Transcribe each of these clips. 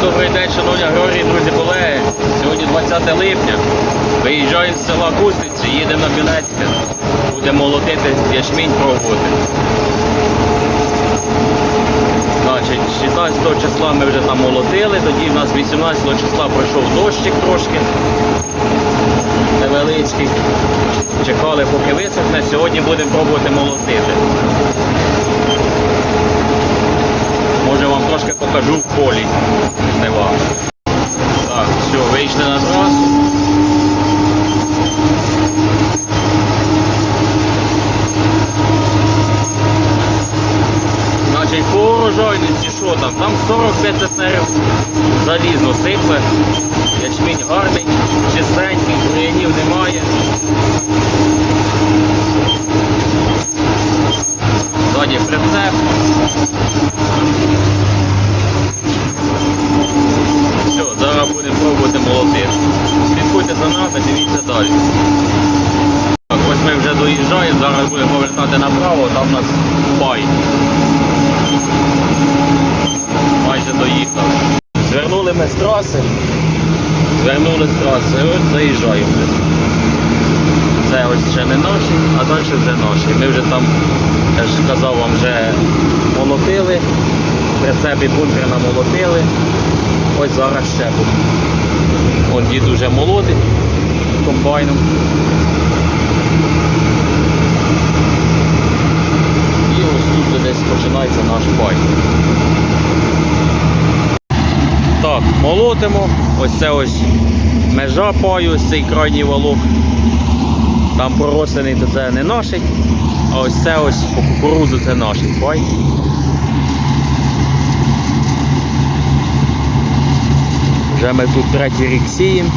Добрий день, шановні аграрії, друзі колеги. Сьогодні 20 липня. Виїжджаємо з села Кустиці, їдемо на Білецьке. Будемо молотити ячмінь пробувати. Значить, 16 числа ми вже там молотили, тоді в нас 18 числа пройшов дощик трошки. Невеличкий. Чекали, поки висохне. Сьогодні будемо пробувати молотити. Може вам трошки покажу в полі. Так, все, вийшли на трасу. Значить, по урожайності що там? Там 45 центнерів залізно сипле. Ячмінь гарний, чистенький, бур'янів немає. Ззаді прицеп. Все, зараз будемо пробувати молотити. Слідкуйте за нами, дивіться далі. Так, ось ми вже доїжджаємо, зараз будемо повертати направо, там у нас пай. Майже доїхали. Звернули ми з траси. Звернули з траси, ось заїжджаємо. Це ось ще не наші, а далі вже наші. Ми вже там, я ж казав вам, вже молотили. Прицепі бункер намолотили. Ось зараз ще буде. Вон дід уже молодий комбайном. І ось тут десь починається наш пай. Так, молотимо. Ось це ось межа паю, ось цей крайній валок. Там поросений, то це не наший, а ось це ось по кукурузу це наш пай. Вже ми тут третій рік сіємо,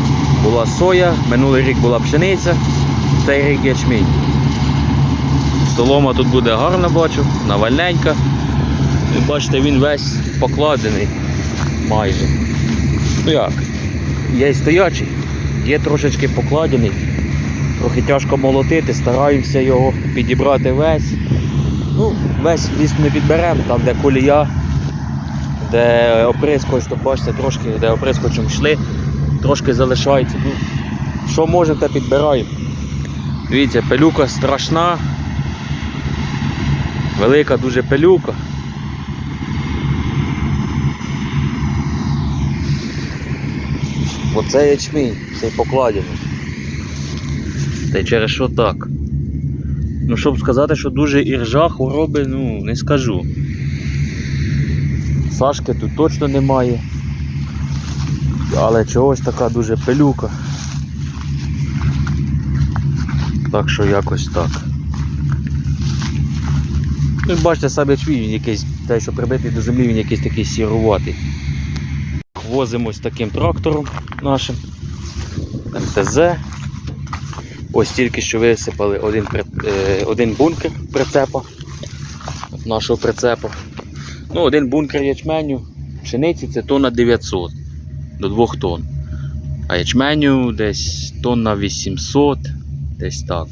була соя, минулий рік була пшениця, цей рік ячмінь. Солома тут буде гарно бачу, навальненька. І бачите, він весь покладений майже. Ну як? Є й стоячий, є трошечки покладений. Трохи тяжко молотити, стараємося його підібрати весь. Ну, весь звісно не підберемо, там де колія, де оприскоч, то бачите, трошки, де оприскочем йшли, трошки залишається. Ну, що можемо, те підбираємо. Дивіться, пилюка страшна. Велика дуже пилюка. Оце ячмінь, цей покладений. Та й через що так? Ну, щоб сказати, що дуже іржа хвороби, ну, не скажу. Сашки тут точно немає. Але чогось така дуже пилюка. Так що якось так. Ну, бачите, сам ячмінь, він якийсь, те, що прибитий до землі, він якийсь такий сіруватий. Возимо ось таким трактором нашим МТЗ. Ось тільки що висипали один, е, один бункер прицепа нашого прицепа. Ну, один бункер ячменю пшениці це тонна 900 до 2 тонн. А ячменю десь тонна 800, десь так.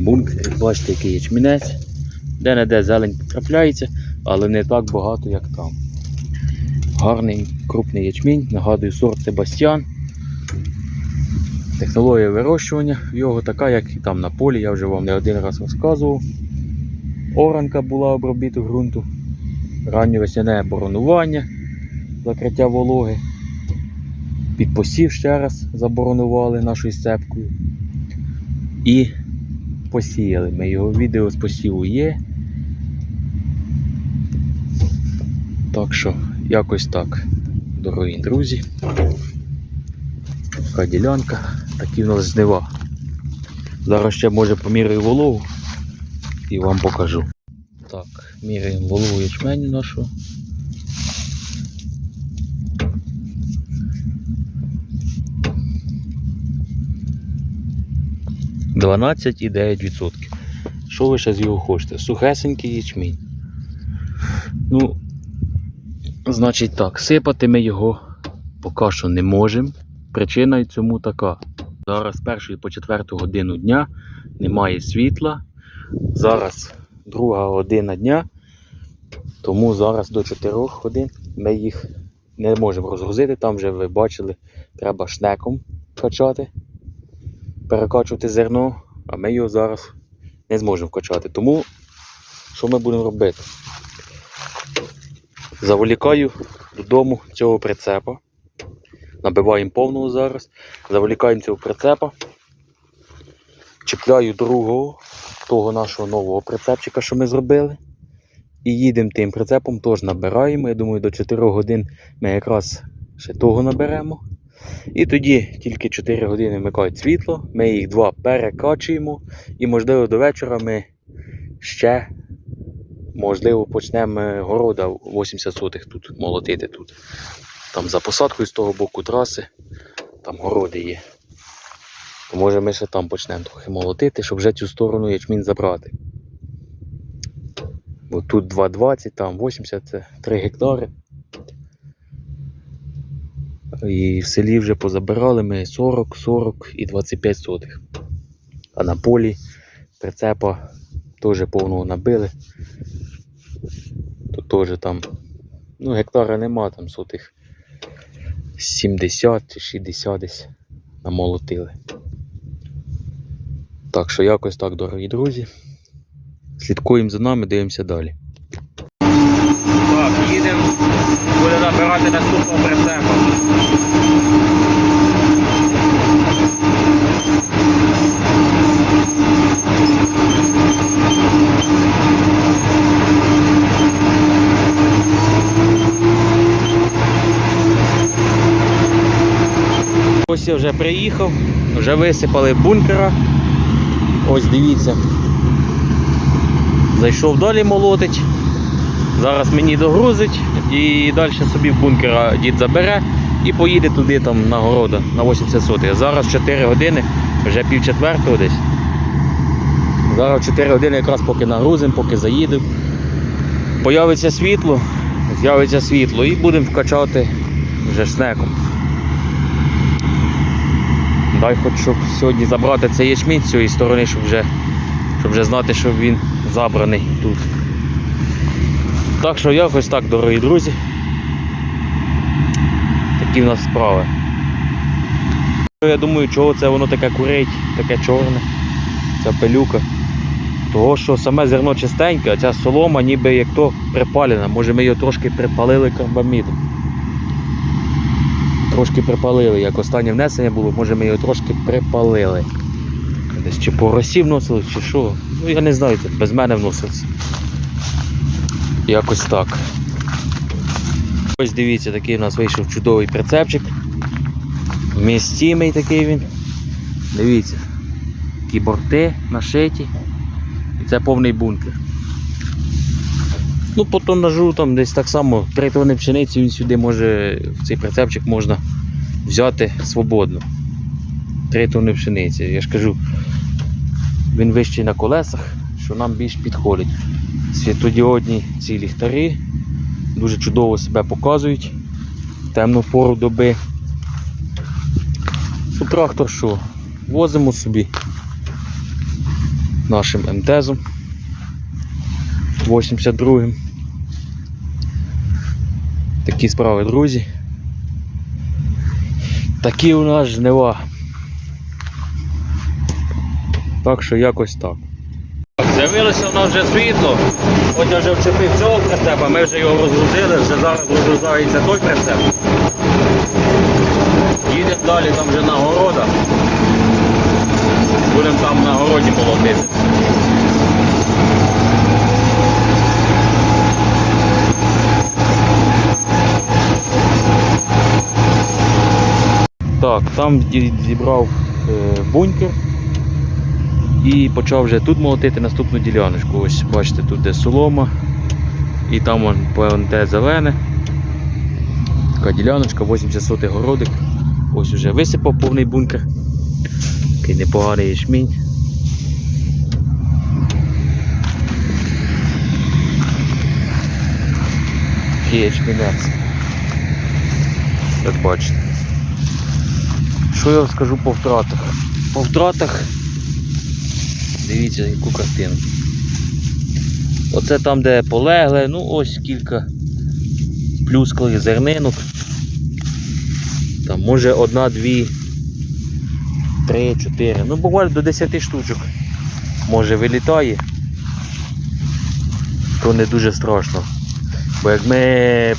Бункер, бачите, який ячмінець. Де-не-де зелень потрапляється, але не так багато, як там. Гарний крупний ячмінь, нагадую, сорт Себастьян. Технологія вирощування його така, як і там на полі, я вже вам не один раз розказував. Оранка була обробіту ґрунту, раннє весняне боронування, закриття вологи. Під посів ще раз заборонували нашою сцепкою. І посіяли. Ми його відео з посіву є. Так що, якось так, дорогі друзі. Така ділянка, такі в нас жнива. Зараз ще може поміряю вологу і вам покажу. Так, міряємо вологу ячменю нашу. Дванадцять і 9%. Що ви ще з його хочете? Сухесенький ячмінь. Ну, значить так, сипати ми його поки що не можемо. Причина й цьому така. Зараз з першої по четверту годину дня немає світла. Зараз друга година дня. Тому зараз до 4 годин ми їх не можемо розгрузити. Там вже ви бачили, треба шнеком качати, перекачувати зерно, а ми його зараз не зможемо вкачати. Тому що ми будемо робити? Заволікаю додому цього прицепа. Набиваємо повного зараз, заволікаємо цього прицепа, чіпляю другого, того нашого нового прицепчика, що ми зробили. І їдемо тим прицепом, теж набираємо. Я думаю, до 4 годин ми якраз ще того наберемо. І тоді тільки 4 години вмикають світло, ми їх два перекачуємо. І можливо до вечора ми ще можливо почнемо города 80 сотих тут молотити тут. Там за посадкою з того боку траси, там городи є. То може ми ще там почнемо трохи молотити, щоб вже цю сторону ячмінь забрати. Бо тут 2,20, там 80, це 3 гектари. І в селі вже позабирали ми 40, 40 і 25 сотих. А на полі прицепа теж повного набили. Тут теж там, ну, гектара нема, там сотих 70 чи 60 десь намолотили. Так що якось так, дорогі друзі. Слідкуємо за нами, дивимося далі. Так, їдемо, буде набирати наступного прицепа. Ось я вже приїхав, вже висипали бункера. Ось дивіться. Зайшов далі молотить. Зараз мені догрузить і далі собі в бункера дід забере і поїде туди там на города на 80 сотих. Зараз 4 години, вже пів четвертого десь. Зараз 4 години якраз поки нагрузимо, поки заїдемо. Появиться світло, з'явиться світло і будемо вкачати вже снеком. Дай хоч щоб сьогодні забрати цей ячмінь з цієї сторони, щоб вже, щоб вже знати, що він забраний тут. Так що якось так, дорогі друзі. Такі в нас справи. Я думаю, чого це воно таке курить, таке чорне, ця пилюка. Того, що саме зерно чистеньке, а ця солома ніби як то припалена. Може ми його трошки припалили карбамідом. Трошки припалили, як останнє внесення було, може ми його трошки припалили. Десь чи по росі вносили, чи що. Ну я не знаю, це без мене вносився. Якось так. Ось дивіться, такий у нас вийшов чудовий прицепчик. Вмістимий такий він. Дивіться. Такі борти нашиті. І це повний бункер. Ну, по тоннажу там десь так само 3 тонни пшениці він сюди може, в цей прицепчик можна взяти свободно. 3 тонни пшениці. Я ж кажу, він вищий на колесах, що нам більш підходить. Світодіодні ці ліхтарі дуже чудово себе показують темну пору доби. Ну, трактор що? Возимо собі нашим МТЗом 82-м. Такі справи, друзі. Такі у нас жнива. Так що якось так. З'явилося у нас вже світло. Ось я вже вчепив цього прицепа, ми вже його розгрузили, вже зараз розгрузається той прицеп. Їдемо далі там вже на города. Будемо там на городі молотити. Так, там зібрав е, бункер і почав вже тут молотити наступну діляночку. Ось бачите, тут де солома, і там вон ПНТ зелене. Така діляночка, 80 сотих городик. Ось уже висипав повний бункер. Такий непоганий ячмінь. Такий ячмінець. Як бачите. Що я скажу по втратах? По втратах Дивіться, яку картину. Оце там, де полегле, ну ось кілька плюсклих зернинок. Там може одна, дві, три, чотири. Ну буває до 10 штучок. Може вилітає. То не дуже страшно. Бо як ми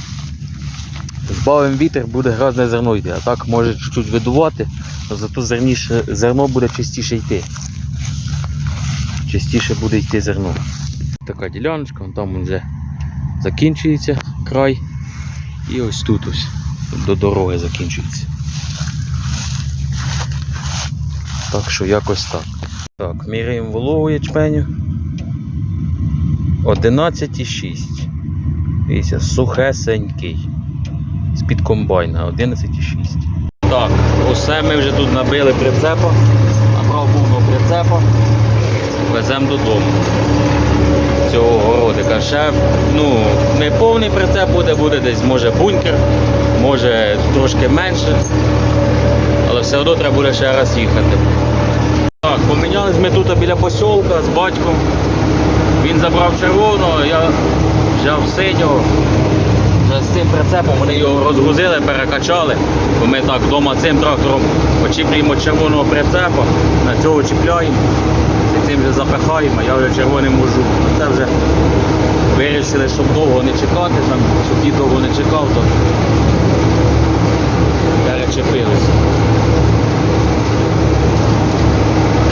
збавимо вітер, буде грозне зерно йти, а так може чуть-чуть видувати, але зато зерніше, зерно буде частіше йти. Частіше буде йти зерно. Така діляночка, там вже закінчується край. І ось тут ось до дороги закінчується. Так що якось так. Так, міряємо вологу ячменю. 11,6. Дивіться, сухесенький. З-під комбайна 11,6. Так, усе ми вже тут набили прицепа. Набрав повного прицепа. Веземо додому. Цього городика. Ще ну, не повний прицеп буде, буде десь може бункер, може трошки менше. Але все одно треба буде ще раз їхати. Так, помінялись ми тут біля посілка з батьком. Він забрав червоного, я взяв синього. Вже з цим прицепом вони його розгрузили, перекачали. Бо ми так вдома цим трактором почіплюємо червоного прицепа, на цього чіпляємо. І цим вже запихаємо, я вже червоним можу. Це вже вирішили, щоб довго не чекати, там, щоб дід довго не чекав, то перечепилися.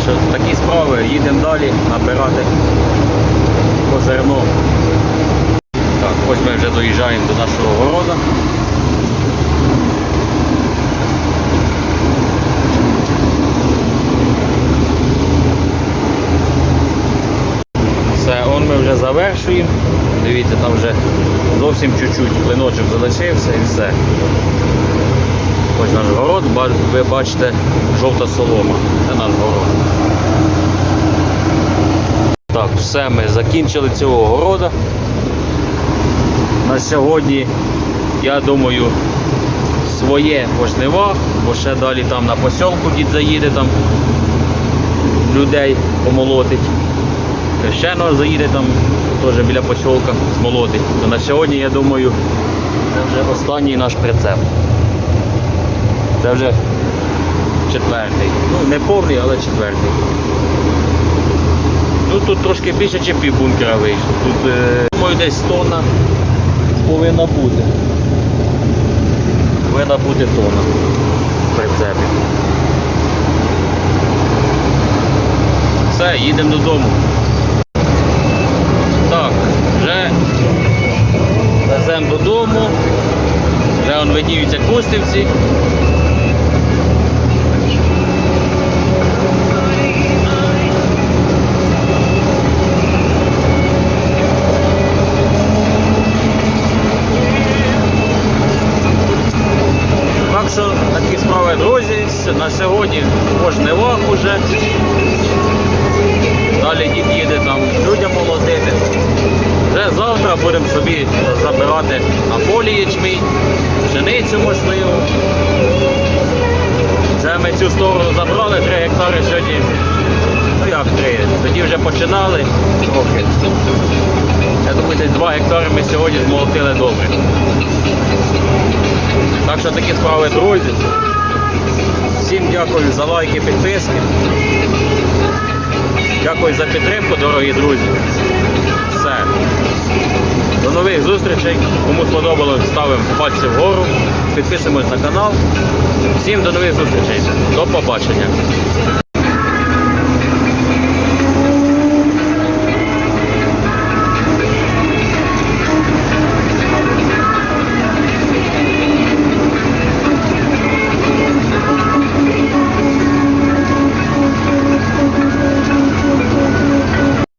Що такі справи, їдемо далі набирати по зерно. Ось ми вже доїжджаємо до нашого города. Все, он ми вже завершуємо. Дивіться, там вже зовсім чуть-чуть клиночок залишився і все. Ось наш город, ви бачите, жовта солома. Це наш город. Так, все, ми закінчили цього города. На сьогодні, я думаю, своє по бо ще далі там на посілку дід заїде там людей помолотить. Ще ну, заїде там теж біля посілка змолотить. То на сьогодні, я думаю, це вже останній наш прицеп. Це вже четвертий. Ну, не повний, але четвертий. Ну тут трошки більше, ніж пів бункера вийшло. Тут, е, думаю, десь тонна повинна бути. Повинна бути тона в прицепі. Все, їдемо додому. Так, вже веземо додому. Вже он видніються кустівці. Сьогодні по жнивах уже. Далі дід їде там людям молотити. Вже завтра будемо собі забирати на полі ячмінь, пшеницю можливо. Вже ми цю сторону забрали, 3 гектари сьогодні. Ну як 3? Тоді вже починали трохи. Я думаю, десь 2 гектари ми сьогодні змолотили добре. Так що такі справи, друзі. Всім дякую за лайки, підписки. Дякую за підтримку, дорогі друзі. Все. До нових зустрічей. Кому сподобалось, ставимо пальці вгору, підписуємось на канал. Всім до нових зустрічей. До побачення.